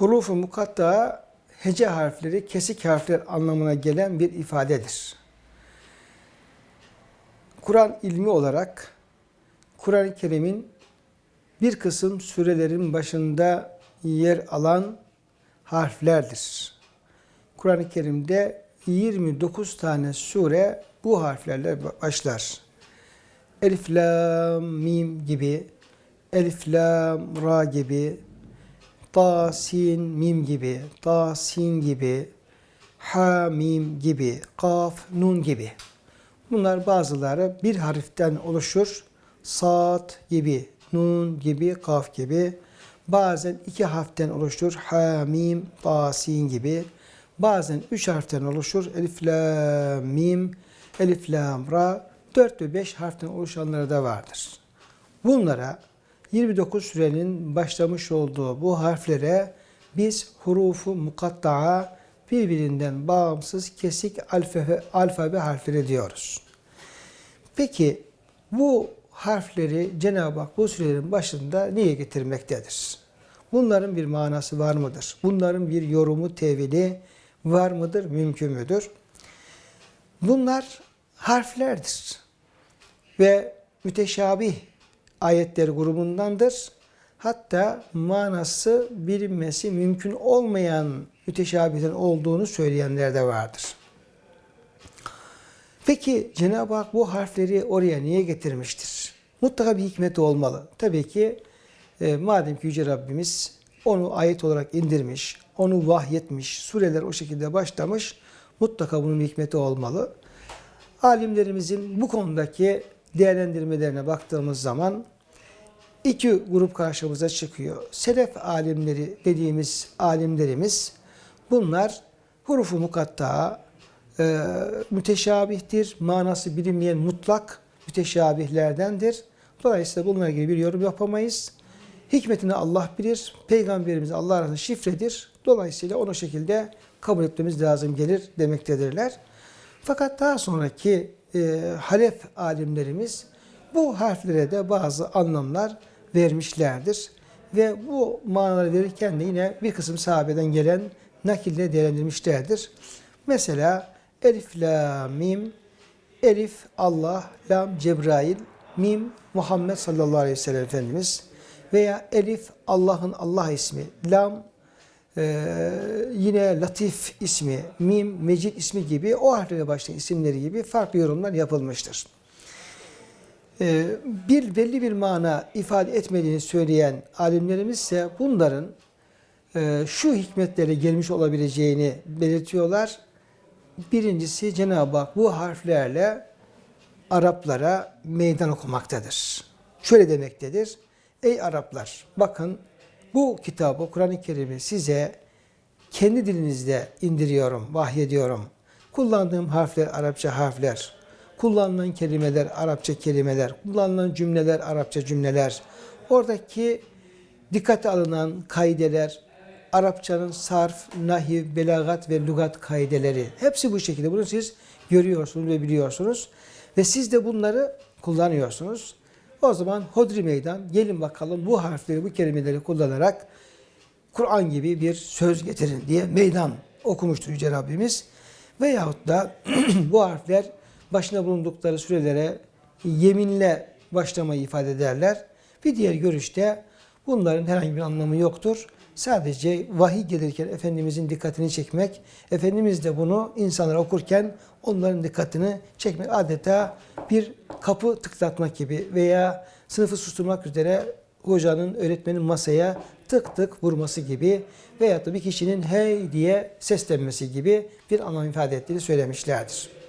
Hurufu mukatta hece harfleri kesik harfler anlamına gelen bir ifadedir. Kur'an ilmi olarak Kur'an-ı Kerim'in bir kısım surelerin başında yer alan harflerdir. Kur'an-ı Kerim'de 29 tane sure bu harflerle başlar. Elif, Lam, Mim gibi, Elif, Lam, Ra gibi, Ta, Sin, Mim gibi, Ta, Sin gibi, Ha, Mim gibi, Kaf, Nun gibi. Bunlar bazıları bir harften oluşur. Sad gibi, Nun gibi, Kaf gibi. Bazen iki harften oluşur. Ha, Mim, Ta, Sin gibi. Bazen üç harften oluşur. Elif, La, Mim, Elif, Lam, Ra. Dört ve beş harften oluşanları da vardır. Bunlara 29 sürenin başlamış olduğu bu harflere biz hurufu mukatta'a birbirinden bağımsız kesik alfabe, alfabe harfleri diyoruz. Peki bu harfleri Cenab-ı Hak bu sürelerin başında niye getirmektedir? Bunların bir manası var mıdır? Bunların bir yorumu, tevili var mıdır, mümkün müdür? Bunlar harflerdir ve müteşabih ayetler grubundandır. Hatta manası bilinmesi mümkün olmayan müteşabihlerin olduğunu söyleyenler de vardır. Peki Cenab-ı Hak bu harfleri oraya niye getirmiştir? Mutlaka bir hikmeti olmalı. Tabii ki e, madem ki Yüce Rabbimiz onu ayet olarak indirmiş, onu vahyetmiş, sureler o şekilde başlamış, mutlaka bunun hikmeti olmalı. Alimlerimizin bu konudaki değerlendirmelerine baktığımız zaman iki grup karşımıza çıkıyor. Selef alimleri dediğimiz alimlerimiz bunlar hurufu mukatta e, müteşabihtir. Manası bilinmeyen mutlak müteşabihlerdendir. Dolayısıyla bununla ilgili bir yorum yapamayız. Hikmetini Allah bilir. Peygamberimiz Allah arasında şifredir. Dolayısıyla onu şekilde kabul etmemiz lazım gelir demektedirler. Fakat daha sonraki e, Halef alimlerimiz bu harflere de bazı anlamlar vermişlerdir. Ve bu manaları verirken de yine bir kısım sahabeden gelen nakille değerlendirmişlerdir. Mesela Elif, La, Mim, Elif, Allah, Lam, Cebrail, Mim, Muhammed sallallahu aleyhi ve sellem Efendimiz veya Elif, Allah'ın Allah ismi, Lam, ee, yine Latif ismi, Mim, Mecid ismi gibi o harflerle başlayan isimleri gibi farklı yorumlar yapılmıştır. Ee, bir belli bir mana ifade etmediğini söyleyen alimlerimiz ise bunların e, şu hikmetlerle gelmiş olabileceğini belirtiyorlar. Birincisi Cenab-ı Hak bu harflerle Araplara meydan okumaktadır. Şöyle demektedir. Ey Araplar bakın bu kitabı Kur'an-ı Kerim'i size kendi dilinizde indiriyorum, vahyediyorum. Kullandığım harfler Arapça harfler, kullanılan kelimeler Arapça kelimeler, kullanılan cümleler Arapça cümleler. Oradaki dikkate alınan kaideler, Arapçanın sarf, nahiv, belagat ve lugat kaideleri. Hepsi bu şekilde. Bunu siz görüyorsunuz ve biliyorsunuz. Ve siz de bunları kullanıyorsunuz. O zaman hodri meydan gelin bakalım bu harfleri, bu kelimeleri kullanarak Kur'an gibi bir söz getirin diye meydan okumuştur Yüce Rabbimiz. Veyahut da bu harfler başına bulundukları sürelere yeminle başlamayı ifade ederler. Bir diğer görüşte bunların herhangi bir anlamı yoktur. Sadece vahiy gelirken Efendimizin dikkatini çekmek, Efendimiz de bunu insanlara okurken onların dikkatini çekmek adeta bir kapı tıklatmak gibi veya sınıfı susturmak üzere hocanın, öğretmenin masaya tık tık vurması gibi veya da bir kişinin hey diye seslenmesi gibi bir anlam ifade ettiğini söylemişlerdir.